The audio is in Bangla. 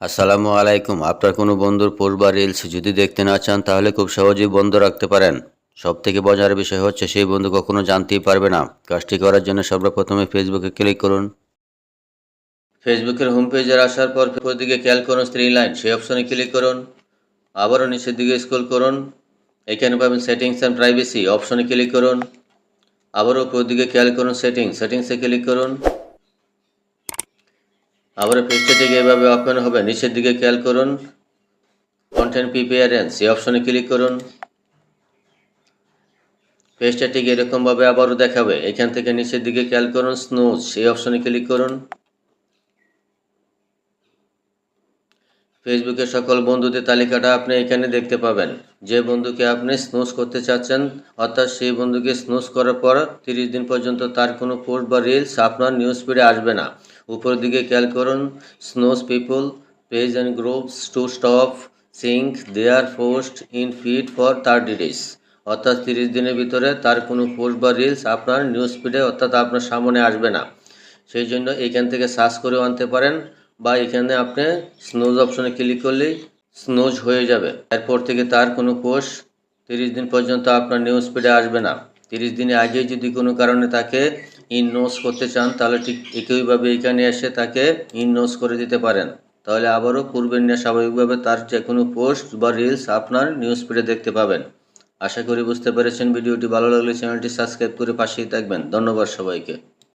আসসালামু আলাইকুম। আপনার কোনো বন্ধুর পোস্ট বা রিলস যদি দেখতে না চান, তাহলে খুব সহজেই বন্ধ রাখতে পারেন। সব থেকে মজার বিষয় হচ্ছে, সেই বন্ধু কখনো জানতেই পারবে না। কাজটি করার জন্য সর্বপ্রথমে ফেসবুকে ক্লিক করুন। ফেসবুকের হোম পেজে আসার পর দিকে খেয়াল করুন স্ত্রী লাইন সেই অপশনে ক্লিক করুন। আবারও নিচের দিকে স্ক্রল করুন। এখানে পাবেন সেটিংস অ্যান্ড প্রাইভেসি অপশনে ক্লিক করুন। আবারও উপর দিকে খেয়াল করুন সেটিংস সেটিংসে ক্লিক করুন। আবার পেজটা থেকে এভাবে ওপেন হবে, নিচের দিকে খেয়াল করুন। কন্টেন্ট প্রিপেয়ারেন্স এই অপশনে ক্লিক করুন। পেজটা ঠিক এরকমভাবে আবারও দেখাবে, এখান থেকে নিচের দিকে খেয়াল করুন স্নোজ সেই অপশনে ক্লিক করুন। ফেসবুকের সকল বন্ধুদের তালিকাটা আপনি এখানে দেখতে পাবেন। যে বন্ধুকে আপনি স্নোজ করতে চাচ্ছেন, অর্থাৎ সেই বন্ধুকে স্নোজ করার পর তিরিশ দিন পর্যন্ত তার কোনো পোস্ট বা রিলস আপনার নিউজ ফিডে আসবে না। উপরের দিকে খেয়াল করুন snooze people page and groups to stop sync their post in feed for thirty days অর্থাৎ তিরিশ দিনের ভিতরে তার কোনো পোস্ট বা রিলস আপনার নিউজ ফিডে অর্থাৎ আপনার সামনে আসবে না। সেই জন্য এখান থেকে সার্চ করেও আনতে পারেন বা এখানে আপনি স্নোজ অপশনে ক্লিক করলেই স্নোজ হয়ে যাবে। এরপর থেকে তার কোনো পোস্ট তিরিশ দিন পর্যন্ত আপনার নিউজ ফিডে আসবে না। তিরিশ দিনে আগে যদি কোনো কারণে তাকে ইননোজ করতে চান, তাহলে ঠিক একইভাবে এখানে এসে তাকে ইননোজ করে দিতে পারেন। তাহলে আবারও পূর্বের নিয়ে স্বাভাবিকভাবে তার যে কোনো পোস্ট বা রিলস আপনার নিউজ ফিডে দেখতে পাবেন। আশা করি বুঝতে পেরেছেন। ভিডিওটি ভালো লাগলে চ্যানেলটি সাবস্ক্রাইব করে পাশেই থাকবেন। ধন্যবাদ সবাইকে।